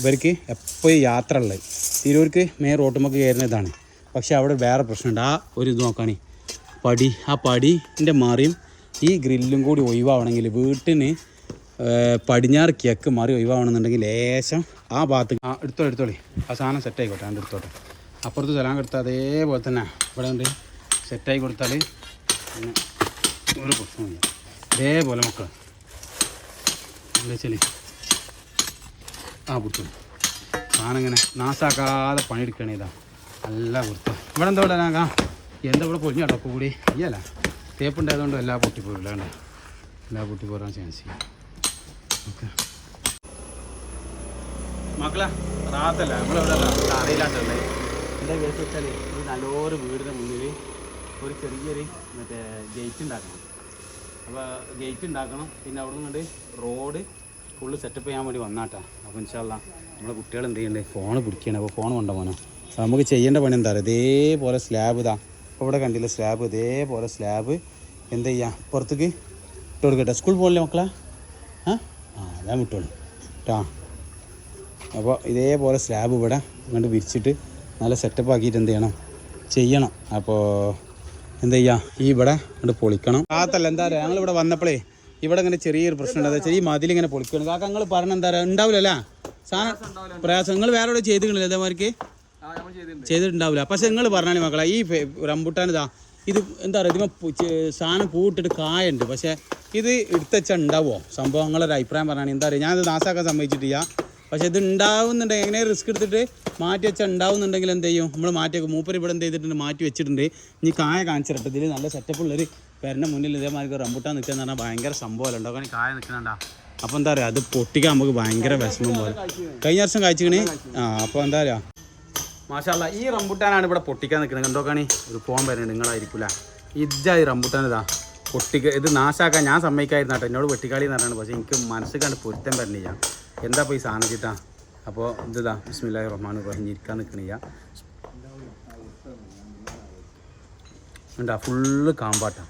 ഇവർക്ക് എപ്പോഴും യാത്ര ഉള്ളത് തിരൂർക്ക് മേ റോട്ടുമൊക്കെ കയറുന്ന ഇതാണ്. പക്ഷെ അവിടെ വേറെ പ്രശ്നമുണ്ട്. ആ ഒരു ഇത് നോക്കാണി. പടി ആ പടിന്റെ മാറിയും ഈ ഗ്രില്ലും കൂടി ഒഴിവാവണമെങ്കിൽ വീട്ടിന് പടിഞ്ഞാറ് കിഴക്ക് മാറി ഒഴിവാവണമെന്നുണ്ടെങ്കിൽ ലേശം ആ ഭാഗത്ത് ആ എടുത്തോ എടുത്തോളി. ആ സാധനം സെറ്റ് ആയിക്കോട്ടെ. അതിന്റെ എടുത്തോട്ടെ. അപ്പുറത്ത് സ്ഥലം കൊടുത്താൽ അതേപോലെ തന്നെ. ഇവിടെ ഉണ്ട്. സെറ്റായി കൊടുത്താൽ പിന്നെ ഒരു പ്രശ്നമില്ല അതേപോലെ മക്കൾ എന്താ വെച്ചാൽ ആ പിടിച്ചു സാധനം നാശാക്കാതെ പണിയെടുക്കണേ ഇതാ. നല്ല വൃത്തം. ഇവിടെ എന്താ ഇവിടെ നാക്കാം എന്താ ഇവിടെ പൊളിഞ്ഞ കേട്ടോ കൂടി ഇല്ല തേപ്പുണ്ടായതുകൊണ്ട് എല്ലാ പൊട്ടിപ്പോയില്ല കേട്ടോ എല്ലാ പൊട്ടിപ്പോരാൻ ചാൻസ് ചെയ്യും ഓക്കെ. മക്കളെ റാത്തല്ല? നമ്മളിവിടെ അറിയില്ലാത്തല്ലേ എന്താ കേസ് വെച്ചാൽ ഈ നല്ലൊരു വീടിന്റെ മുന്നിൽ ഒരു ചെറിയൊരു മറ്റേ ഗേറ്റ് ഉണ്ടാക്കണം. അപ്പോൾ ഗേറ്റ് ഉണ്ടാക്കണം. പിന്നെ അവിടെ നിന്ന് റോഡ് ഫുള്ള് സെറ്റപ്പ് ചെയ്യാൻ വേണ്ടി വന്നാട്ടാ. അപ്പോൾ ഇൻഷാല്ല നമ്മളെ കുട്ടികൾ എന്ത് ചെയ്യണ്ടേ? ഫോൺ പിടിക്കണം. അപ്പോൾ ഫോൺ കൊണ്ട പോനോ നമുക്ക് ചെയ്യേണ്ട പണി എന്താ പറയുക ഇതേപോലെ സ്ലാബ് ഇതാ. അപ്പോൾ ഇവിടെ കണ്ടില്ല സ്ലാബ് ഇതേപോലെ സ്ലാബ് എന്ത് ചെയ്യുക പുറത്തേക്ക് ഇട്ട് കൊടുക്കട്ടെ. സ്കൂൾ പോകല്ലേ മക്കളെ? ആ? ആ അതാ വിട്ടോളൂ കേട്ടോ അപ്പോൾ ഇതേപോലെ സ്ലാബ് ഇവിടെ ഇങ്ങോട്ട് വിരിച്ചിട്ട് നല്ല സെറ്റപ്പ് ആക്കിയിട്ട് എന്ത് ചെയ്യണം? ചെയ്യണം. അപ്പോൾ എന്ത് ചെയ്യാം? ഈ ഇവിടെ ഇങ്ങോട്ട് പൊളിക്കണം. കാത്തല്ല എന്താ പറയുക ഞങ്ങളിവിടെ വന്നപ്പോഴേ ഇവിടെ ഇങ്ങനെ ചെറിയൊരു പ്രശ്നം ഉണ്ട്. ചെറിയ മതിൽ ഇങ്ങനെ പൊളിക്കണം കാക്ക നിങ്ങൾ പറഞ്ഞ എന്താ പറയുക? ഉണ്ടാവില്ലല്ലേ സാധനം പ്രയാസം. നിങ്ങൾ വേറെ എവിടെ ചെയ്തിട്ടില്ല ഇതേമാതിരിക്ക്? ചെയ്തിട്ടുണ്ടാവില്ല. പക്ഷെ നിങ്ങൾ പറഞ്ഞാൽ മക്കളെ ഈ റംബുട്ടാൻ ഇതാ ഇത് എന്താ പറയുക ഇതിമ സാധനം പൂട്ടിട്ട് കായുണ്ട്. പക്ഷേ ഇത് എടുത്തച്ച ഉണ്ടാവുമോ? സംഭവം നിങ്ങളൊരു അഭിപ്രായം പറഞ്ഞാണ്. എന്താ പറയുക ഞാനത് നാസാക്കാൻ സമ്മതിച്ചിട്ടില്ല. പക്ഷെ ഇത് ഉണ്ടാവുന്നുണ്ടെങ്കിൽ എങ്ങനെ റിസ്ക് എടുത്തിട്ട് മാറ്റി വെച്ചാൽ ഉണ്ടാവുന്നുണ്ടെങ്കിൽ എന്ത് ചെയ്യും? നമ്മൾ മാറ്റി വെക്കും മൂപ്പർ ഇവിടെ എന്ത് ചെയ്തിട്ടുണ്ട്? മാറ്റി വെച്ചിട്ടുണ്ട്. ഇനി കായ കാണിച്ചിട്ട് ഇതിൽ നല്ല സെറ്റപ്പ് ഉള്ളൊരു പേരന്റെ മുന്നിൽ ഇതേമാതിരി റംബുട്ടാൻ നിൽക്കുന്ന പറഞ്ഞാൽ ഭയങ്കര സംഭവമല്ല? ഉണ്ടാക്കാൻ കായ നിൽക്കണണ്ട അപ്പോൾ എന്താ പറയുക അത് പൊട്ടിക്കാൻ നമുക്ക് ഭയങ്കര വിഷമം പോലെ. കഴിഞ്ഞ വർഷം കഴിച്ചിക്കണേ ആ അപ്പോൾ എന്താ പറയുക മാഷാല്ല ഈ റംബുട്ടാനാണ് ഇവിടെ പൊട്ടിക്കാൻ നിൽക്കുന്നത്. കണ്ടോക്കാണി ഒരു പോകാൻ വരുന്നത് നിങ്ങളായിരിക്കില്ല ഇതായി റംബുട്ടാൻ ഇതാ. പൊട്ടിക്ക ഇത് നാശാക്കാൻ ഞാൻ സമ്മതിക്കായിരുന്നു കേട്ടോ. എന്നോട് വെട്ടിക്കാളി എന്ന് പറഞ്ഞാണ്. പക്ഷേ എനിക്ക് മനസ്സിൽ കണ്ട് പൊരുത്തം വരണില്ല. എന്താ ഇപ്പോൾ ഈ സാധനം ചിട്ടാ അപ്പോൾ ഇതാ ബിസ്മില്ലാഹി റഹ്മാൻ റഹീം. ഇരിക്കാൻ നിൽക്കണില്ല. ഉണ്ടാ ഫുള്ള് കാമ്പാട്ടാ.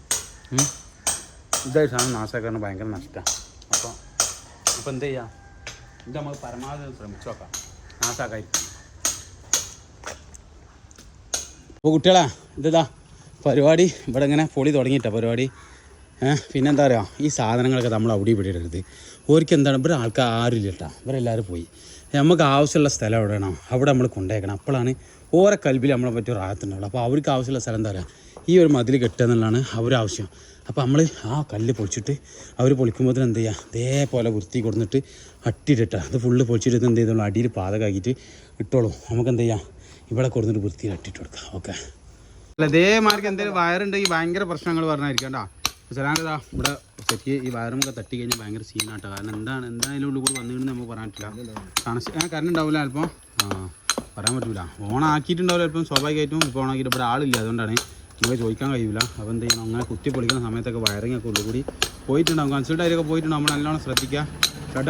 ഇതായി സാധനം നാശാക്കാൻ ഭയങ്കര നഷ്ടമാണ് അപ്പോൾ അപ്പോൾ എന്ത് ചെയ്യാം? ഇത് നമ്മൾ പരമാവധി ശ്രമിച്ചു നോക്കാം. നാശാക്കായിരിക്കും അപ്പോൾ കുട്ടികളാ ഇതാ പരിപാടി. ഇവിടെ ഇങ്ങനെ പൊളി തുടങ്ങിയിട്ടാണ് പരിപാടി. പിന്നെന്താ പറയുക ഈ സാധനങ്ങളൊക്കെ നമ്മൾ അവിടെ ഇവിടെ ഇടരുത്. ഓർക്ക് എന്താണ്? ഇവിടെ ആൾക്കാർ ആരും കേട്ടോ ഇവരെല്ലാവരും പോയി. നമുക്ക് ആവശ്യമുള്ള സ്ഥലം എവിടെയാണോ അവിടെ നമ്മൾ കൊണ്ടുപോയേക്കണം. അപ്പോഴാണ് ഓരോ കൽബിൽ നമ്മളെ പറ്റി ഒരു ആഴത്തുണ്ടാവുള്ളൂ അപ്പോൾ അവർക്ക് ആവശ്യമുള്ള സ്ഥലം എന്താ പറയുക ഈ ഒരു മതിൽ കെട്ടുക എന്നുള്ളതാണ് അവരുടെ ആവശ്യം. അപ്പോൾ നമ്മൾ ആ കല്ല് പൊളിച്ചിട്ട് അവർ പൊളിക്കുമ്പോൾ എന്ത് ചെയ്യുക ഇതേപോലെ വൃത്തി കൊടുത്തിട്ട് അട്ടിയിട്ടിട്ട. അത് ഫുള്ള് പൊളിച്ചിട്ട് എന്ത് ചെയ്തോളൂ? അടിയിൽ പാതകാക്കിയിട്ട് ഇട്ടോളൂ. നമുക്ക് എന്ത് ചെയ്യാം? ഇവിടെ കൊടുത്തിട്ട് വൃത്തിയിൽ അട്ടിട്ട് കൊടുക്കാം. ഓക്കെ. അല്ല ഇതേമാർക്ക് എന്തെങ്കിലും വയറുണ്ടെങ്കിൽ ഭയങ്കര പ്രശ്നങ്ങൾ പറഞ്ഞായിരിക്കും കേട്ടോ. ചിലാനിതാ ഇവിടെ സെറ്റ് ഈ വയറുമൊക്കെ തട്ടി കഴിഞ്ഞാൽ ഭയങ്കര സീനാട്ടോ കാരണം എന്താണ്? എന്തായാലും ഉള്ളിൽ കൂടി വന്നു കഴിഞ്ഞാൽ നമുക്ക് പറ്റില്ല. കണക്ഷൻ കറണ്ട് ഉണ്ടാവില്ല അല്പം പറയാൻ പറ്റില്ല ഓൺ ആക്കിയിട്ടുണ്ടാവില്ല അല്പം സ്വാഭാവികമായിട്ടും ഇപ്പോൾ ഓണാക്കിയിട്ട് ഇവിടെ ആളില്ല. അതുകൊണ്ടാണ് നമുക്ക് ചോദിക്കാൻ കഴിയില്ല അപ്പോൾ എന്ത് ചെയ്യണം? അങ്ങനെ കുത്തി പൊളിക്കുന്ന സമയത്തൊക്കെ വയറിംഗ് ഒക്കെ ഉള്ളു കൂടി ആയിരിക്കും പോയിട്ടുണ്ടാവും നമ്മൾ നല്ലോണം ശ്രദ്ധിക്കുക.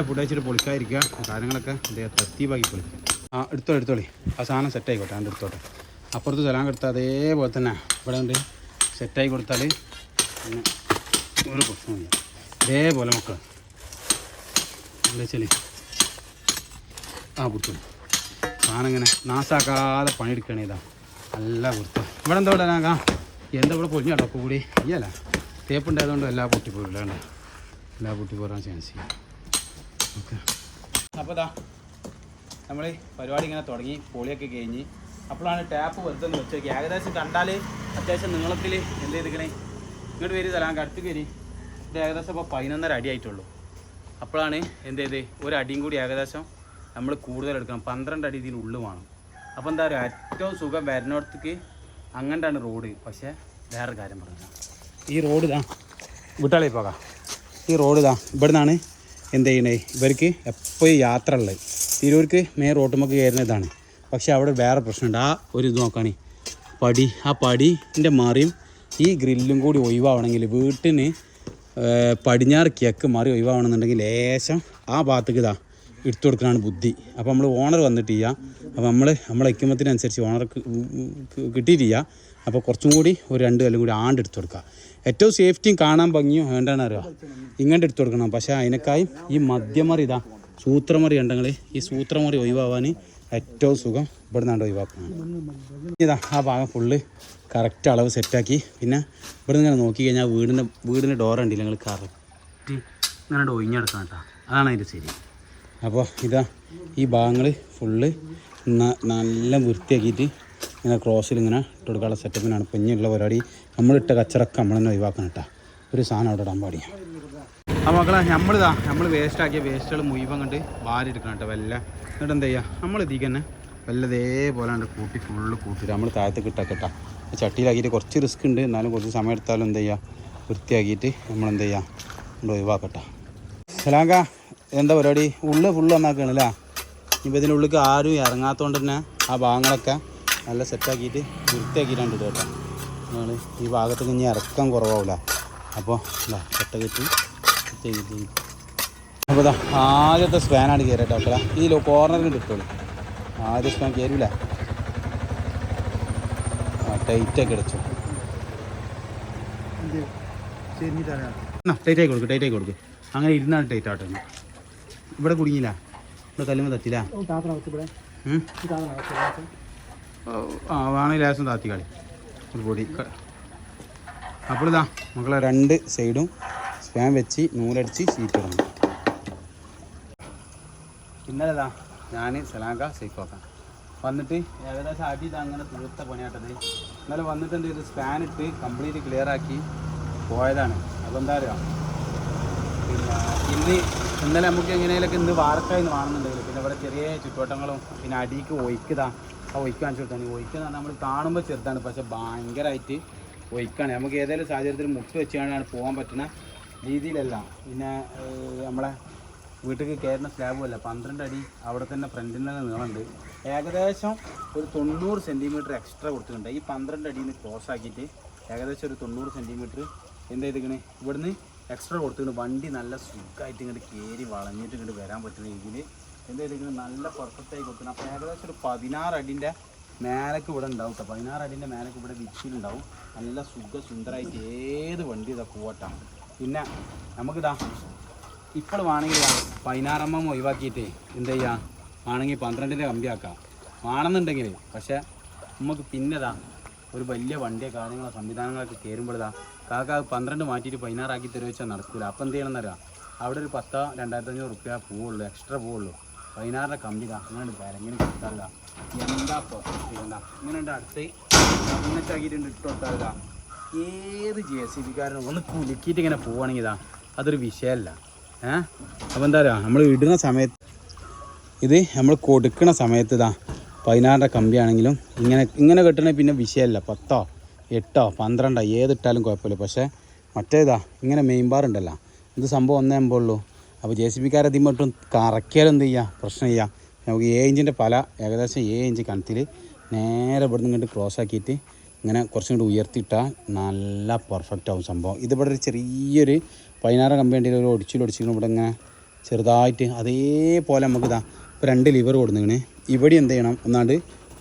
ഫുഡ് അയച്ചിട്ട് പൊളിക്കാതിരിക്കുക. കാര്യങ്ങളൊക്കെ എന്ത് ചെയ്യുക തൃപ്തിയാക്കി പൊളിക്കുക. ആ എടുത്തോ എടുത്തോളി. ആ സാധനം സെറ്റ് ആയിക്കോട്ടെ. അതിന്റെ എടുത്തോട്ടെ. അപ്പുറത്ത് സ്ഥലം കൊടുത്താൽ അതേപോലെ തന്നെ. ഇവിടെ ഉണ്ട്. സെറ്റായി കൊടുത്താൽ പിന്നെ ഒരു പ്രശ്നമില്ല അതേപോലെ മക്കൾ എന്താ വെച്ചാൽ ആ പിടിച്ചു സാധനം ഇങ്ങനെ നാസാക്കാതെ പണിയെടുക്കണേ ഇതാ. നല്ല വൃത്ത. ഇവിടെ എന്താ ഇവിടെ നാക്കാം എന്താ ഇവിടെ പൊളിഞ്ഞ അടപ്പ് കൂടി ഇയ്യല്ല. തേപ്പുണ്ടായതുകൊണ്ട് എല്ലാ പൊട്ടിപ്പോയില്ല കണ്ട? എല്ലാ പൊട്ടിപ്പോരാൻ ചാൻസ് ചെയ്യും ഓക്കെ. അപ്പോൾ ഇതാ നമ്മൾ പരിപാടി ഇങ്ങനെ തുടങ്ങി പൊളിയൊക്കെ കഴിഞ്ഞ്. അപ്പോഴാണ് ടാപ്പ് വെറുതെ ഒന്ന് വെച്ചേക്ക്. ഏകദേശം കണ്ടാൽ അത്യാവശ്യം നീളത്തിൽ എന്ത് ചെയ്തിക്കണേ ഇങ്ങോട്ട് വരി തരാം അടുത്ത് വരി. ഇത് ഏകദേശം ഇപ്പോൾ പതിനൊന്നര അടി ആയിട്ടുള്ളൂ. അപ്പോഴാണ് എന്ത് ചെയ്ത്? ഒരു അടിയും കൂടി ഏകദേശം നമ്മൾ കൂടുതൽ എടുക്കണം. പന്ത്രണ്ട് അടി ഇതിന് ഉള്ളു വേണം. അപ്പോൾ എന്താ പറയുക ഏറ്റവും സുഖം വരുന്നിടത്തേക്ക് അങ്ങനെയാണ് റോഡ്. പക്ഷേ വേറെ കാര്യം പറഞ്ഞാൽ ഈ റോഡ് ഇതാ. വിട്ടാളി പോകാം. ഈ റോഡ് ഇതാ. ഇവിടെ നിന്നാണ് എന്ത് ചെയ്യണേ? ഇവർക്ക് എപ്പോഴും യാത്ര ഉള്ളത്. തിരൂർക്ക് മേ റോട്ടുമൊക്കെ കയറുന്ന ഇതാണ്. പക്ഷേ അവിടെ വേറെ പ്രശ്നമുണ്ട്. ആ ഒരു ഇത് നോക്കാണേ. പടി ആ പടിന്റെ മാറിയും ഈ ഗ്രില്ലും കൂടി ഒഴിവാവണമെങ്കിൽ വീട്ടിന് പടിഞ്ഞാറ് കിഴക്ക് മാറി ഒഴിവാവണമെന്നുണ്ടെങ്കിൽ ലേശം ആ ഭാഗത്തേക്ക് ഇതാ. എടുത്തു കൊടുക്കാനാണ് ബുദ്ധി. അപ്പോൾ നമ്മൾ ഓണർ വന്നിട്ട് ചെയ്യുക. അപ്പോൾ നമ്മൾ നമ്മളെ ഐക്യമത്തിനനുസരിച്ച് ഓണർക്ക് കിട്ടിയിട്ടില്ല അപ്പോൾ കുറച്ചും കൂടി ഒരു രണ്ട് കല്ലും കൂടി ആണ്ട് എടുത്തു കൊടുക്കുക ഏറ്റവും സേഫ്റ്റിയും കാണാൻ ഭംഗിയും വേണ്ടാണ് അറിയുക. ഇങ്ങോട്ട് എടുത്തു കൊടുക്കണം പക്ഷേ അതിനേക്കായും ഈ മദ്യമറി ഇതാ സൂത്രമറി ഉണ്ടെങ്കിൽ ഈ സൂത്രമറി ഒഴിവാവാൻ ഏറ്റവും സുഖം ഇവിടെ നിന്നാണ്ട് ഒഴിവാക്കണം. ഇതാ ആ ഭാഗം ഫുള്ള് കറക്റ്റ് അളവ് സെറ്റാക്കി പിന്നെ ഇവിടെ നിന്ന് ഇങ്ങനെ നോക്കി കഴിഞ്ഞാൽ വീടിന്റെ വീടിന്റെ ഡോർ ഉണ്ടല്ലോ നിങ്ങൾ? കറക്റ്റ് ഇങ്ങനെ ഒഴിഞ്ഞെടുക്കണം കേട്ടോ. അതാണ് അതിന്റെ ശരി. അപ്പോൾ ഇതാ ഈ ഭാഗങ്ങൾ ഫുള്ള് നല്ല വൃത്തിയാക്കിയിട്ട് ഇങ്ങനെ ക്രോസിൽ ഇങ്ങനെ ഇട്ട് കൊടുക്കാനുള്ള സെറ്റപ്പിനാണ് ഇപ്പം ഇനിയുള്ള പരിപാടി നമ്മളിട്ട കച്ചറൊക്കെ നമ്മൾ തന്നെ ഒഴിവാക്കണം കേട്ടോ. ഒരു സാധനം അവിടെ ഇടാൻ പാടിയ ആ മക്കളെ നമ്മളിതാ നമ്മൾ വേസ്റ്റ് ആക്കിയ വേസ്റ്റുകൾ മുഴുവൻ കണ്ട് വാരി എടുക്കണം കേട്ടോ വല്ല. എന്നിട്ട് എന്താ ചെയ്യുക? നമ്മൾ ഇതിൽ തന്നെ വല്ല ഇതേപോലെ ഉണ്ട് കൂട്ടി ഫുള്ള് കൂട്ടിയിട്ട് നമ്മൾ താഴത്ത് കിട്ടാ. കേട്ടോ ചട്ടിയിലാക്കിയിട്ട് കുറച്ച് റിസ്ക് ഉണ്ട്. എന്നാലും കുറച്ച് സമയം എടുത്താലും എന്താ ചെയ്യുക? വൃത്തിയാക്കിയിട്ട് നമ്മൾ എന്താ ചെയ്യുക? ഒഴിവാക്കട്ടെ. സലാങ്ക എന്താ പരിപാടി? ഉള്ളു ഫുള്ള് ഒന്നാക്കുകയാണ് അല്ലേ ഇപ്പോൾ ഇതിന്റെ ഉള്ളിലേക്ക് ആരും ഇറങ്ങാത്തതുകൊണ്ട് തന്നെ ആ ഭാഗങ്ങളൊക്കെ നല്ല സെറ്റാക്കിയിട്ട് വൃത്തിയാക്കിയിട്ടാണ് ഇടുക കേട്ടോ. നമ്മൾ ഈ ഭാഗത്ത് ഇനി ഇറക്കം കുറവാവില്ല അപ്പോൾ എന്താ കെട്ട കെട്ടി അപ്പോൾ ഇതാ ആദ്യത്തെ സ്പാനാണ് കയറിയിട്ട് അപ്പോൾ ഈ ലോ കോർണറിന് കിട്ടുള്ളൂ. ആദ്യ സ്പാൻ കയറില്ല ആ ടൈറ്റൊക്കെ അടച്ചു. ടൈറ്റായി കൊടുക്കും ടൈറ്റായി കൊടുക്കും. അങ്ങനെ ഇരുന്നാണ് ടൈറ്റ് ആട്ടെ ഇവിടെ കുടുങ്ങിയില്ല? ഇവിടെ കല്ലുമ്പോൾ ഉം? ഓ, ആ വേണമെങ്കിൽ ലാസം താത്തി കളി. ഒരു പൊടി. അപ്പോൾ ഇതാ മക്കളെ രണ്ട് സൈഡും സ്പാൻ വെച്ച് നൂലടിച്ച് ഷീറ്റ് ഇടണം. ഇന്നലെ ഇതാ ഞാൻ സലാങ്ക സേഫാക്കാം വന്നിട്ട് ഏകദേശം അടി ഇത് അങ്ങനെ തീർത്ത പണിയാട്ടത് ഇന്നലെ വന്നിട്ട് എന്ത് ചെയ്തു? സ്പാൻ ഇട്ട് കംപ്ലീറ്റ് ക്ലിയർ ആക്കി പോയതാണ്. അതെന്താ അറിയാം? പിന്നെ ഇന്ന് ഇന്നലെ നമുക്ക് എങ്ങനെയൊക്കെ ഇന്ന് വാർക്കായിന്ന് കാണുന്നുണ്ടെങ്കിൽ പിന്നെ ഇവിടെ ചെറിയ ചുറ്റുവട്ടങ്ങളും പിന്നെ അടിക്ക് ഒഴിക്കതാ. ആ ഒഴിക്കാൻ കാണിച്ചു കൊടുത്താണ് ഒഴിക്കുക നമ്മൾ കാണുമ്പോൾ ചെറുതാണ് പക്ഷെ ഭയങ്കരമായിട്ട് ഒഴിക്കാണ്. നമുക്ക് ഏതെങ്കിലും സാഹചര്യത്തിൽ മുട്ട് വെച്ചാണ് പോകാൻ പറ്റുന്ന രീതിയിലല്ല. പിന്നെ നമ്മളെ വീട്ടിലേക്ക് കയറുന്ന സ്ലാബുമല്ല പന്ത്രണ്ട് അടി അവിടെ തന്നെ ഫ്രണ്ടിൽ തന്നെ നീളമുണ്ട് ഏകദേശം ഒരു തൊണ്ണൂറ് സെന്റിമീറ്റർ എക്സ്ട്രാ കൊടുത്തിട്ടുണ്ട്. ഈ പന്ത്രണ്ട് അടിയിൽ നിന്ന് ക്രോസ് ആക്കിയിട്ട് ഏകദേശം ഒരു തൊണ്ണൂറ് സെന്റിമീറ്റർ എന്താ ചെയ്തിരിക്കണേ? ഇവിടുന്ന് എക്സ്ട്രാ കൊടുത്തിട്ട് വണ്ടി നല്ല സുഖമായിട്ട് ഇങ്ങോട്ട് കയറി വളഞ്ഞിട്ട് ഇങ്ങോട്ട് വരാൻ പറ്റുന്ന രീതിയിൽ എന്ത് ചെയ്തിക്കണ് നല്ല പെർഫെക്റ്റ് ആയി കൊടുക്കണം അപ്പോൾ ഏകദേശം ഒരു പതിനാറ് അടിന്റെ മേലക്ക് ഇവിടെ ഉണ്ടാവും കേട്ടോ പതിനാറ് അടിന്റെ മേലക്ക് ഇവിടെ വിച്ചിലുണ്ടാവും നല്ല സുഖ സുന്ദരമായിട്ട് ഏത് വണ്ടി ഇതാ പോവട്ടാണ് പിന്നെ നമുക്കിതാ ഇപ്പോൾ വേണമെങ്കിൽ പതിനാറമ്മ ഒഴിവാക്കിയിട്ട് എന്ത് ചെയ്യുക വേണമെങ്കിൽ പന്ത്രണ്ടിന്റെ കമ്പി ആക്കാം. വേണമെന്നുണ്ടെങ്കിൽ പക്ഷേ നമുക്ക് പിന്നെതാ ഒരു വലിയ വണ്ടിയോ കാര്യങ്ങളോ സംവിധാനങ്ങളൊക്കെ കയറുമ്പോഴതാ കാക്ക പന്ത്രണ്ട് മാറ്റിയിട്ട് പതിനാറാക്കി തരുവ വെച്ചാൽ നടക്കില്ല അപ്പം എന്ത് ചെയ്യണമെന്നറിയാം അവിടെ ഒരു പത്തോ രണ്ടായിരത്തി അഞ്ഞൂറ് റുപ്യ പോവുള്ളൂ എക്സ്ട്രാ പോവുള്ളൂ. പതിനാറിന്റെ കമ്പി ഇതാ അങ്ങനെ വിലങ്ങനെ കൊടുത്താറില്ല എന്താ ഇപ്പോൾ എന്താ ഇങ്ങനെ അടുത്ത് അങ്ങനെച്ചാക്കിയിട്ടുണ്ട് ഇട്ട് കൊടുത്താറില്ല ഏത് ജെ സി ബിക്കാരനും ഒന്ന് കുലുക്കിയിട്ട് ഇങ്ങനെ പോവുകയാണെങ്കിൽ ഇതാ അതൊരു വിഷയമല്ല ഏഹ് അപ്പോൾ എന്താ പറയുക നമ്മൾ ഇടുന്ന സമയത്ത് ഇത് നമ്മൾ കൊടുക്കുന്ന സമയത്ത് ഇതാ പതിനാറിന്റെ കമ്പിയാണെങ്കിലും ഇങ്ങനെ ഇങ്ങനെ കെട്ടണേ പിന്നെ വിഷയമല്ല. പത്തോ എട്ടോ പന്ത്രണ്ടോ ഏതിട്ടാലും കുഴപ്പമില്ല. പക്ഷേ മറ്റേതാ ഇങ്ങനെ മെയിൻ ബാർ ഉണ്ടല്ലോ. ഇത് സംഭവം ഒന്നേ അമ്പുള്ളൂ അപ്പോൾ ജെ സി ബിക്കാരെ ഇതിമട്ടും കറക്കിയാലും എന്ത് ചെയ്യുക പ്രശ്നം ചെയ്യാം. നമുക്ക് ഏഴ് ഇഞ്ചിന്റെ പല ഏകദേശം ഏഴ് ഇഞ്ച് കണത്തിൽ നേരെ ഇവിടെ നിന്ന് ഇങ്ങോട്ട് ക്രോസ് ആക്കിയിട്ട് ഇങ്ങനെ കുറച്ചും കൂടി ഉയർത്തിയിട്ടാൽ നല്ല പെർഫെക്റ്റ് ആവും സംഭവം. ഇതിവിടെ ഒരു ചെറിയൊരു പതിനാറ് കമ്പി ഉണ്ടെങ്കിൽ ഒരു ഒടിച്ചിലൊടിച്ചിട്ട് ഇവിടെ ഇങ്ങനെ ചെറുതായിട്ട് അതേപോലെ നമുക്കിതാ ഇപ്പോൾ രണ്ട് ലിവർ കൊടുന്നിങ്ങനെ ഇവിടെ എന്ത് ചെയ്യണം? ഒന്നാണ്ട്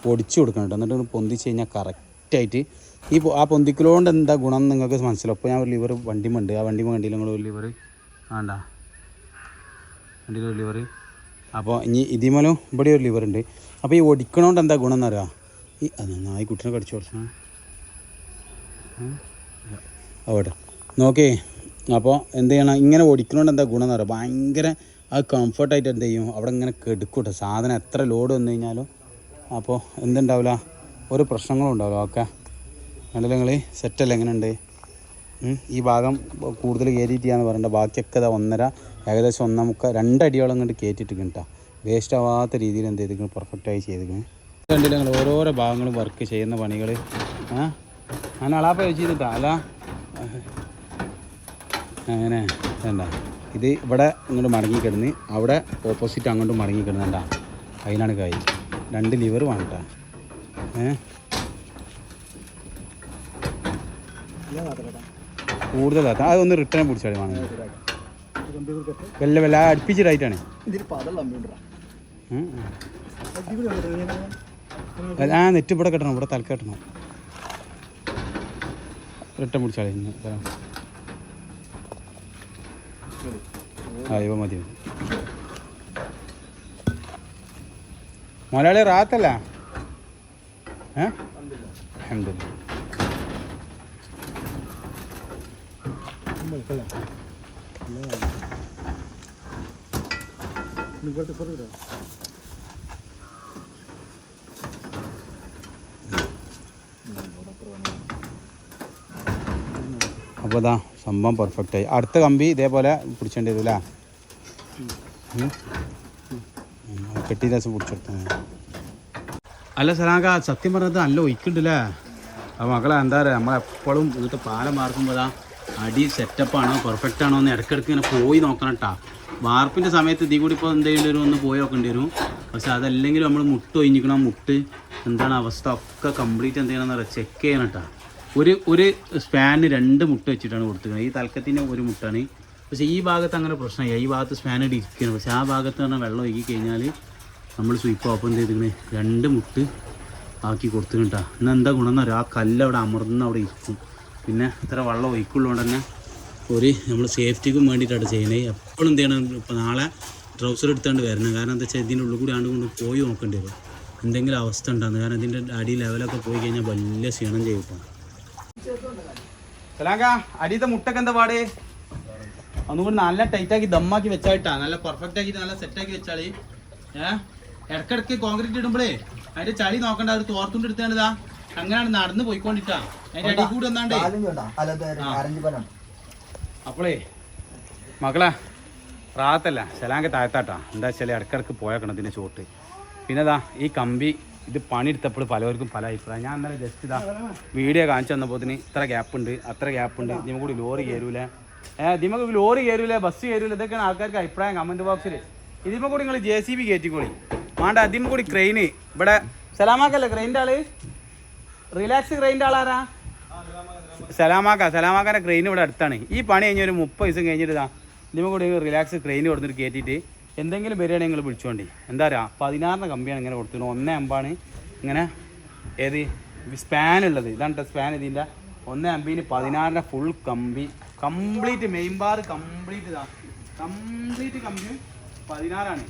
പൊടിച്ചു കൊടുക്കണം കേട്ടോ. എന്നിട്ട് പൊന്തിച്ച് കഴിഞ്ഞാൽ കറക്റ്റായിട്ട് ഈ ആ പൊന്തിക്കലോണ്ട് എന്താ ഗുണം നിങ്ങൾക്ക് മനസ്സിലാവും. അപ്പോൾ ഞാൻ ഒരു ലിവർ വണ്ടിമുണ്ട്. ആ വണ്ടിമ കണ്ടില്ല നിങ്ങൾ ഒരു ലിവർ വേണ്ട വണ്ടിയിൽ ഒരു ലിവർ അപ്പോൾ ഇനി ഇതിമലും ഇവിടെ ഒരു ലിവർ ഉണ്ട് അപ്പോൾ ഈ ഒടിക്കണോണ്ട് എന്താ ഗുണം എന്നറിയാം ഈ നന്നായി കുട്ടിനെ കടിച്ചു കൊടുക്കണം. അവിടെ നോക്കേ. അപ്പോൾ എന്ത് ചെയ്യണം? ഇങ്ങനെ ഓടിക്കണോണ്ട് എന്താ ഗുണം എന്ന് പറയുക ഭയങ്കര അത് കംഫർട്ടായിട്ട് എന്ത് ചെയ്യും? അവിടെ ഇങ്ങനെ കെടുക്കൂട്ടോ. സാധനം എത്ര ലോഡ് വന്നു കഴിഞ്ഞാലും. അപ്പോൾ എന്തുണ്ടാവില്ല ഒരു പ്രശ്നങ്ങളും ഉണ്ടാവില്ല ഓക്കെ. കണ്ടില്ല നിങ്ങൾ സെറ്റല്ല എങ്ങനെയുണ്ട്. ഈ ഭാഗം കൂടുതൽ കയറ്റിയിട്ടാന്ന് പറയണ്ട ബാക്കിയൊക്കെ ഇതാ ഒന്നര ഏകദേശം ഒന്നാം മുക്ക രണ്ടടിയോളം ഇങ്ങോട്ട് കയറ്റിയിട്ടിരിക്കും കേട്ടോ വേസ്റ്റ് ആവാത്ത രീതിയിൽ എന്ത് ചെയ്തിരിക്കണം പെർഫെക്റ്റായി ചെയ്തിരിക്കണം കണ്ടില്ല നിങ്ങൾ ഓരോരോ ഭാഗങ്ങളും വർക്ക് ചെയ്യുന്ന പണികൾ ആ? ഞാൻ അളാപ്പ ചോദിച്ചിട്ടാ അല്ല. അങ്ങനെ. വേണ്ട ഇത് ഇവിടെ ഇങ്ങോട്ട് മടങ്ങി കിടന്ന് അവിടെ ഓപ്പോസിറ്റ് അങ്ങോട്ട് മടങ്ങി കിടന്നണ്ട അതിനാണ് കായ് രണ്ട് ലിവർ വേണ്ട ഏ? കൂടുതലാത്ത അതൊന്ന് റിട്ടേൺ പിടിച്ചാൽ വേണം വല്ല വല്ല അടുപ്പിച്ചിട്ടായിട്ടാണ്. ആ നെറ്റ് ഇവിടെ കെട്ടണം. ഇവിടെ തലക്കെട്ടണം റിട്ടേൺ പിടിച്ചാൽ ആ ഇവ മതി. മുതലാളി റാത്തല്ല? ഏ? അൽഹംദുലില്ലാ. അപ്പോൾ ഇതാ സംഭവം പെർഫെക്റ്റ് ആയി. അടുത്ത കമ്പി ഇതേപോലെ പിടിച്ചേണ്ടി വരും അല്ലേ കെട്ടി ദിവസം പിടിച്ചെടുത്ത. അല്ല സലാങ്ക സത്യം പറഞ്ഞത് നല്ല ഒഴിക്കുണ്ടല്ലേ? അപ്പോൾ മക്കളെ എന്താ പറയുക നമ്മളെപ്പോഴും ഇങ്ങനത്തെ പാലം വാർക്കുമ്പോൾ അടി സെറ്റപ്പാണോ പെർഫെക്റ്റ് ആണോ എന്ന് ഇടയ്ക്കിടയ്ക്ക് ഇങ്ങനെ പോയി നോക്കണം കേട്ടോ വാർപ്പിന്റെ സമയത്ത് ഇതിൽ കൂടി ഇപ്പോൾ എന്തെങ്കിലും ഒരു ഒന്ന് പോയി നോക്കേണ്ടി വരും. പക്ഷെ അതല്ലെങ്കിലും നമ്മൾ മുട്ട് ഒഴിഞ്ഞിക്കണം മുട്ട് എന്താണ് അവസ്ഥ? ഒക്കെ കംപ്ലീറ്റ് എന്ത് ചെയ്യണമെന്ന് പറയുക ചെക്ക് ചെയ്യണം കേട്ടോ ഒരു ഒരു സ്പാന് രണ്ട് മുട്ട വെച്ചിട്ടാണ് കൊടുത്തിരിക്കുന്നത്. ഈ തലക്കത്തിന്റെ ഒരു മുട്ടാണ്. പക്ഷേ ഈ ഭാഗത്ത് അങ്ങനെ പ്രശ്നമില്ല. ഈ ഭാഗത്ത് സ്പാൻ ഇരിക്കുന്നത് പക്ഷേ ആ ഭാഗത്ത് പറഞ്ഞാൽ വെള്ളം ഒഴുകി കഴിഞ്ഞാൽ നമ്മൾ സ്വിപ്പ് ഓപ്പൺ ചെയ്തിങ്ങനെ രണ്ട് മുട്ട് ആക്കി കൊടുത്തിട്ടാ ഇന്ന് എന്താ ഗുണമെന്ന് ആ കല്ല് അവിടെ അമർന്ന് അവിടെ ഇരിക്കും. പിന്നെ ഇത്ര വെള്ളം ഒഴിക്കുള്ളതുകൊണ്ട് തന്നെ ഒരു നമ്മൾ സേഫ്റ്റിക്കും വേണ്ടിയിട്ടാണ് ചെയ്യുന്നത്. എപ്പോഴും എന്ത് ചെയ്യണം? ഇപ്പോൾ നാളെ ട്രൗസർ എടുത്തുകൊണ്ട് വരണം. കാരണം എന്താ വെച്ചാൽ ഇതിന്റെ ഉള്ളിൽ കൂടി ആണ്ട് കൊണ്ട് പോയി നോക്കേണ്ടി വരും. എന്തെങ്കിലും അവസ്ഥ ഉണ്ടാകുന്നത്. കാരണം ഇതിന്റെ അടി ലെവലൊക്കെ പോയി കഴിഞ്ഞാൽ വലിയ ക്ഷീണം ചെയ്യും സലാങ്ക അടിയത്തെ മുട്ടൊക്കെ എന്താ പാട്? ഒന്നുകൂടി നല്ല ടൈറ്റ് ആക്കി ദമ്മാക്കി വെച്ചായിട്ടാ. നല്ല പെർഫെക്റ്റ് ആക്കി നല്ല സെറ്റ് ആക്കി വെച്ചാളി. ഏഹ് ഇടക്കിടക്ക് കോൺക്രീറ്റ് ഇടുമ്പോഴേ അതിന്റെ ചളി നോക്കണ്ട അത് തോർത്തുകൊണ്ട് എടുത്തേണ്ടതാ അങ്ങനെയാണ് നടന്ന് പോയിക്കൊണ്ടിട്ടാ. അതിന്റെ അടി കൂടി വന്നാണ്ടേ. അപ്പോളേ മക്കളെ റാത്തല്ല ശലാങ്ക താഴ്ത്താട്ടാ. എന്താ വെച്ചാൽ ഇടക്കിടക്ക് പോയാക്കണം ഇതിന്റെ ചോട്ട്. പിന്നെ ഇതാ ഈ കമ്പി ഇത് പണിയെടുത്തപ്പോൾ പലവർക്കും പല അഭിപ്രായം. ഞാൻ ഇന്നലെ ജസ്റ്റ് ഇതാ വീഡിയോ കാണിച്ചു തന്നപ്പോൾ ഇത്ര ഗ്യാപ്പ് ഉണ്ട് അത്ര ഗ്യാപ്പ് ഉണ്ട്. ഇതിമ കൂടി ലോറി കയറൂല ഏഹ് ഇതിമ ലോറി കയറൂല ബസ് കയറൂല ഇതൊക്കെയാണ് ആൾക്കാർക്ക് അഭിപ്രായം കമന്റ് ബോക്സിൽ ഇതിമ കൂടി നിങ്ങൾ ജെ സി ബി കയറ്റിക്കോളി വേണ്ട അതിമ കൂടി ക്രെയിന് ഇവിടെ സലാമാക്കല്ലേ ക്രെയിന്റെ ആൾ? റിലാക്സ് ക്രെയിന്റെ ആളാരാ? സലാമാക്ക സലാമാക്കാന്റെ ക്രെയിൻ ഇവിടെ അടുത്താണ്. ഈ പണി കഴിഞ്ഞ ഒരു മുപ്പത് ദിവസം കഴിഞ്ഞിട്ട് ഇതാ ഇതിമ കൂടി റിലാക്സ് ക്രെയിൻ കൊടുത്തിട്ട് കയറ്റിയിട്ട് എന്തെങ്കിലും വരികയാണെങ്കിൽ നിങ്ങൾ വിളിച്ചോണ്ടി. എന്താ പറയുക പതിനാറിന് കമ്പിയാണ് ഇങ്ങനെ കൊടുത്തത് ഒന്നേ അമ്പാണ് ഇങ്ങനെ ഏത് സ്പാൻ ഉള്ളത്. ഇതാണ് സ്പാൻ ഇതിന്റെ. ഒന്നേ അമ്പിന് പതിനാറിന്റെ ഫുൾ കമ്പി. കംപ്ലീറ്റ് മെയിൻ ബാർ കംപ്ലീറ്റ് ഇതാ. കംപ്ലീറ്റ് കമ്പി പതിനാറാണ്.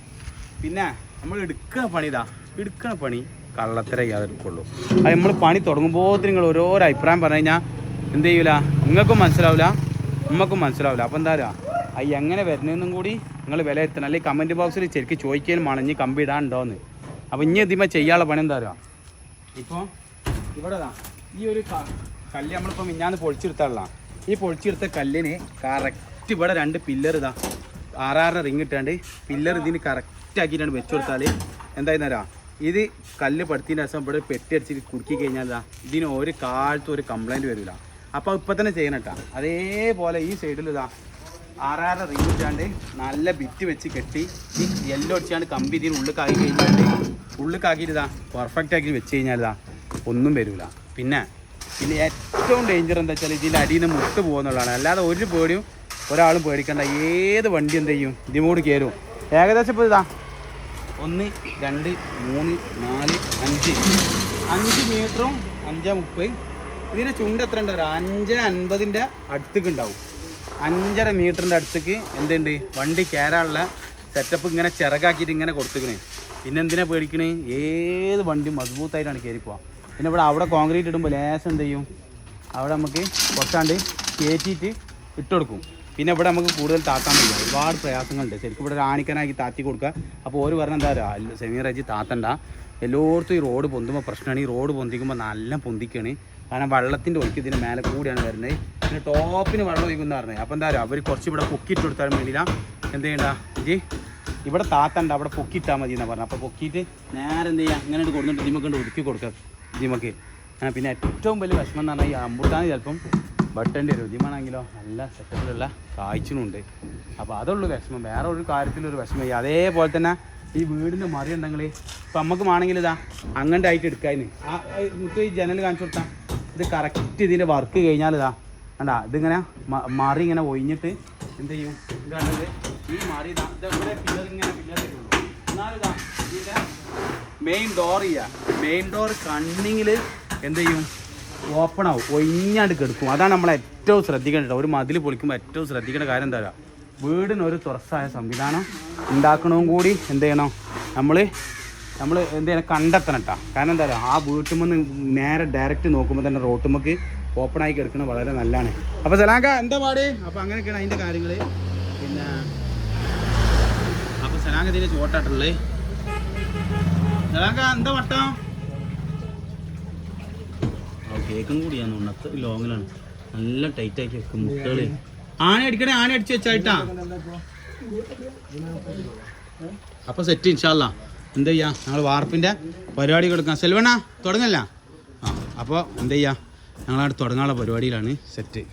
പിന്നെ നമ്മൾ എടുക്കുന്ന പണി ഇതാ. എടുക്കുന്ന പണി കള്ളത്തര ചെയ്യാതെ എടുക്കുള്ളൂ അത് നമ്മൾ പണി തുടങ്ങുമ്പോൾ നിങ്ങൾ ഓരോരോ അഭിപ്രായം പറഞ്ഞു കഴിഞ്ഞാൽ എന്ത് ചെയ്യൂല? നിങ്ങൾക്കും മനസ്സിലാവില്ല നമ്മക്കും മനസ്സിലാവില്ല അപ്പം എന്താ പറയുക അത് എങ്ങനെ വരുന്നതെന്നും കൂടി നിങ്ങൾ വിലയിരുത്തണം. അല്ലെങ്കിൽ കമന്റ് ബോക്സിൽ ശരിക്ക് ചോദിക്കുകയും ഇനി കമ്പി ഇടാനുണ്ടോയെന്ന് അപ്പോൾ ഇനി ഇതിമ ചെയ്യാനുള്ള പണി എന്താ പറയുക ഇപ്പോൾ ഇവിടെ ഈ ഒരു കല്ല് നമ്മളിപ്പോൾ മിഞ്ഞാന്ന് പൊളിച്ചെടുത്താളാ ഈ പൊളിച്ചെടുത്ത കല്ലിന് കറക്റ്റ് ഇവിടെ രണ്ട് പില്ലർ ഇതാ ആറാറ് റിങ് ഇട്ടാണ്ട് പില്ലർ ഇതിന് കറക്റ്റ് ആക്കിയിട്ടാണ് വെച്ച് കൊടുത്താൽ എന്തായിരുന്നാ ഇത് കല്ല് പടുത്തിന്റെ ദിവസം ഇവിടെ പെട്ടി അടിച്ചിട്ട് കുടുക്കി കഴിഞ്ഞാൽ ഇതിന് ഒരു കാലത്തും ഒരു കംപ്ലൈന്റ് വരില്ല അപ്പോൾ ഇപ്പം തന്നെ ചെയ്യണം കേട്ടോ. അതേപോലെ ഈ സൈഡിൽ ഇതാ ആറാറ് റിങ് വെച്ചാണ്ട് നല്ല ബിറ്റ് വെച്ച് കെട്ടി ഈ യെല്ലോ അടിച്ചാണ്ട് കമ്പി ഇതിന് ഉള്ളിൽ കാക്കി കഴിഞ്ഞാൽ ഉള്ളിൽ ആക്കിയിട്ട് ഇതാ പെർഫെക്റ്റ് ആക്കി വെച്ച് കഴിഞ്ഞാൽ ഇതാ ഒന്നും വരില്ല പിന്നെ പിന്നെ ഏറ്റവും ഡേഞ്ചർ എന്താ വെച്ചാൽ ഇതിന്റെ അടിയിൽ നിന്ന് മുട്ട് പോകുന്നുള്ളതാണ്. അല്ലാതെ ഒരു പേടിയും ഒരാളും പേടിക്കണ്ട. ഏത് വണ്ടി എന്ത് ചെയ്യും? ഇതിമൂട് കയറും ഏകദേശം ഇപ്പോൾ ഇതാ ഒന്ന് രണ്ട് മൂന്ന് നാല് അഞ്ച്. അഞ്ച് മീറ്ററും അഞ്ച് മുപ്പത്. ഇതിന്റെ ചുണ്ട് എത്ര ഉണ്ട് അഞ്ച് അൻപതിന്റെ അടുത്തേക്ക് ഉണ്ടാവും. അഞ്ചര മീറ്ററിന്റെ അടുത്തേക്ക് എന്തുണ്ട്? വണ്ടി കയറാനുള്ള സെറ്റപ്പ് ഇങ്ങനെ ചിറകാക്കിയിട്ട് ഇങ്ങനെ കൊടുത്തേക്കണേ പിന്നെ എന്തിനാ പേടിക്കണേ? ഏത് വണ്ടി മജബൂത്തായിട്ടാണ് പോവാം. പിന്നെ ഇവിടെ അവിടെ കോൺക്രീറ്റ് ഇടുമ്പോൾ ലേശം എന്ത് ചെയ്യും? അവിടെ നമുക്ക് കുറച്ചാണ്ട് കയറ്റിയിട്ട് ഇട്ടുകൊടുക്കും പിന്നെ ഇവിടെ നമുക്ക് കൂടുതൽ താത്താൻ വയ്യ. ഒരുപാട് പ്രയാസങ്ങളുണ്ട്. ശരിക്കും ഇവിടെ റാണിക്കനാക്കി താത്തി കൊടുക്കുക. അപ്പോൾ ഓര് പറഞ്ഞ എന്താ പറയുക സെമീറജി താത്തണ്ട. എല്ലായിടത്തും ഈ റോഡ് പൊന്തുമ്പോൾ പ്രശ്നമാണ് ഈ റോഡ് പൊന്തിക്കുമ്പോൾ നല്ല പൊന്തിക്കാണ്. കാരണം വെള്ളത്തിന്റെ ഒഴുക്ക് ഇതിന് മേലെ കൂടിയാണ് വരുന്നത്. പിന്നെ ടോപ്പിന് വെള്ളം ഒഴുകുന്ന പറഞ്ഞത് അപ്പോൾ എന്താ പറയുക അവർ കുറച്ച് ഇവിടെ പൊക്കിയിട്ട് കൊടുത്താൽ വേണ്ടില്ല എന്ത് ചെയ്യണ്ട? ഇത് ഇവിടെ താത്തണ്ട അവിടെ പൊക്കിയിട്ടാൽ മതി എന്നാണ് പറഞ്ഞത് അപ്പോൾ പൊക്കിയിട്ട് നേരെ എന്ത് ചെയ്യുക അങ്ങനെ കൊടുത്തിട്ട് ഇതിമൊക്കെ ഒതുക്കി കൊടുക്കുക ദിമക്ക് പിന്നെ ഏറ്റവും വലിയ വിഷമം എന്ന് പറഞ്ഞാൽ ഈ അമ്പുട്ടാൻ ചിലപ്പം ബട്ടന്റെ രുചിമാണെങ്കിലോ നല്ല സെറ്റപ്പിലുള്ള കാഴ്ചനുണ്ട് അപ്പോൾ അതുള്ളൂ വിഷമം. വേറെ ഒരു കാര്യത്തിലൊരു വിഷമം. ഇല്ല. അതേപോലെ തന്നെ ഈ വീടിന്റെ മറി ഉണ്ടെങ്കിൽ ഇപ്പം നമുക്ക് വേണമെങ്കിൽ ഇതാ അങ്ങനെ ആയിട്ട് എടുക്കാതിന് ആ മുത്ത് ഈ ജനൽ കാണിച്ചു കൊടുത്താൽ ഇത് കറക്റ്റ് ഇതിന്റെ വർക്ക് കഴിഞ്ഞാൽ ഇതാ കണ്ടാ ഇതിങ്ങനെ മാറി ഇങ്ങനെ ഒഴിഞ്ഞിട്ട് എന്ത് ചെയ്യും? ഇതാണത് ഈ മാറി ഇതാ ഇങ്ങനെ മെയിൻ ഡോർ ചെയ്യുക മെയിൻ ഡോർ കണ്ണിങ്ങിൽ എന്ത് ചെയ്യും? ഓപ്പൺ ആവും. ഒഴിഞ്ഞാണ്ട് കെടുക്കും. അതാണ് നമ്മൾ ഏറ്റവും ശ്രദ്ധിക്കേണ്ടത് ഒരു മതിൽ പൊളിക്കുമ്പോൾ ഏറ്റവും ശ്രദ്ധിക്കേണ്ട കാര്യം എന്താ പറയുക വീടിനൊരു ഒരു തുറസായ സംവിധാനം ഉണ്ടാക്കണവും കൂടി എന്ത് ചെയ്യണം? നമ്മൾ നമ്മൾ എന്താ കണ്ടെത്തണം കേട്ടോ കാരണം എന്താ പറയുക ആ വീട്ടുമെന്ന് നേരെ ഡയറക്റ്റ് നോക്കുമ്പോൾ തന്നെ റോട്ടുമ്മക്ക് ഓപ്പൺ ആയി കിടക്കുന്നത് വളരെ നല്ലതാണ്. അപ്പോൾ സലാങ്ക എന്താ പാട്? അപ്പോൾ അങ്ങനെയൊക്കെയാണ് അതിന്റെ കാര്യങ്ങൾ പിന്നെ അപ്പോൾ സലാങ്ക ഇതിന്റെ ചോട്ടാട്ടുള്ളത് സലാങ്ക എന്താ വട്ടം? കേക്കും കൂടിയാണ് ഉണ്ണത്ത് ലോങ്ങിലാണ് നല്ല ടൈറ്റ് ആക്കി വെക്കും മുട്ടകൾ. ആന അടിക്കണേ ആന അടിച്ചു വെച്ചായിട്ടാ. അപ്പൊ സെറ്റ് ഇൻഷാല്ല എന്താ ചെയ്യാം? ഞങ്ങൾ വാർപ്പിന്റെ പരിപാടി കൊടുക്കാം. സെൽവണ്ണ തുടങ്ങല്ല? ആ അപ്പോൾ എന്ത് ചെയ്യാം? ഞങ്ങളവിടെ തുടങ്ങാനുള്ള പരിപാടിയിലാണ് സെറ്റ്